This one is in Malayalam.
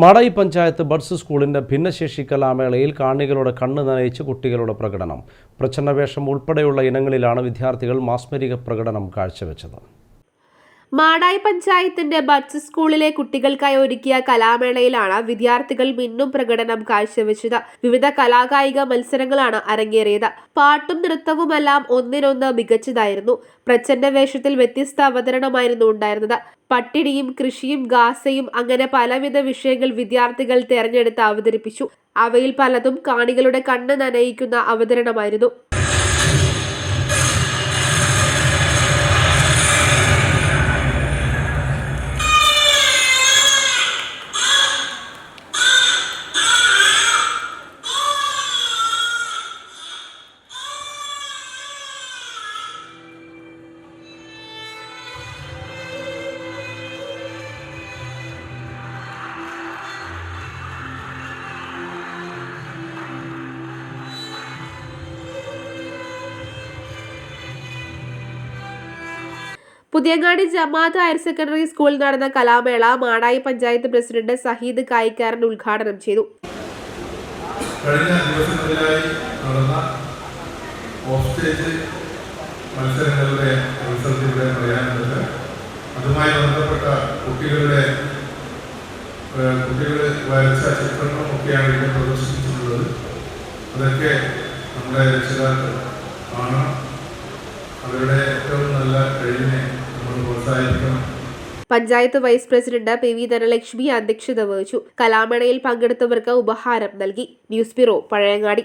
മാടായി പഞ്ചായത്ത് ബഡ്സ് സ്കൂളിന്റെ ഭിന്നശേഷി കലാമേളയിൽ കാണികളുടെ കണ്ണ് നനയിച്ച് കുട്ടികളുടെ പ്രകടനം. പ്രച്ഛന്നവേഷം ഉൾപ്പെടെയുള്ള ഇനങ്ങളിലാണ് വിദ്യാർത്ഥികൾ മാസ്മരിക പ്രകടനം കാഴ്ചവെച്ചത്. മാടായി പഞ്ചായത്തിന്റെ ബഡ്സ് സ്കൂളിലെ കുട്ടികൾക്കായി ഒരുക്കിയ കലാമേളയിലാണ് വിദ്യാർത്ഥികൾ മിന്നും പ്രകടനം കാഴ്ചവെച്ചത്. വിവിധ കലാകായിക മത്സരങ്ങളാണ് അരങ്ങേറിയത്. പാട്ടും നൃത്തവുമെല്ലാം ഒന്നിനൊന്ന് മികച്ചതായിരുന്നു. പ്രച്ഛന്ന വേഷത്തിൽ വ്യത്യസ്ത അവതരണമായിരുന്നു ഉണ്ടായിരുന്നത്. പട്ടിണിയും കൃഷിയും ഗാസയും അങ്ങനെ പലവിധ വിഷയങ്ങൾ വിദ്യാർത്ഥികൾ തെരഞ്ഞെടുത്ത് അവതരിപ്പിച്ചു. അവയിൽ പലതും കാണികളുടെ കണ്ണ് നനയിക്കുന്ന അവതരണമായിരുന്നു. പുതിയങ്ങാടി ജമാഅത്ത് ഹയർ സെക്കൻഡറി സ്കൂളിൽ നടന്ന കലാമേള മാടായി പഞ്ചായത്ത് പ്രസിഡന്റ് സഹീദ് കായിക്കാരൻ ഉദ്ഘാടനം ചെയ്തു. കഴിഞ്ഞ ദിവസങ്ങളിലായി നടന്ന ഓഫ് മത്സരങ്ങളുടെ റിസൾട്ട് ഇവിടെ പറയാനുള്ളത് അതുമായി ബന്ധപ്പെട്ട കുട്ടികളുടെ കുട്ടികൾ വരച്ച ചിത്രങ്ങളൊക്കെയാണ് ഇവിടെ പ്രദർശിപ്പിച്ചിട്ടുള്ളത്. അതൊക്കെ നമ്മുടെ രക്ഷിതാക്കൾ കാണണം. അവരുടെ ഏറ്റവും നല്ല കഴിവിനെ panchayat vice president P V Dhanalakshmi അധ്യക്ഷത വഹിച്ചു. കലാമേളയിൽ പങ്കെടുത്തവർക്ക് ഉപഹാരം നൽകി. News bureau Pazhayangadi.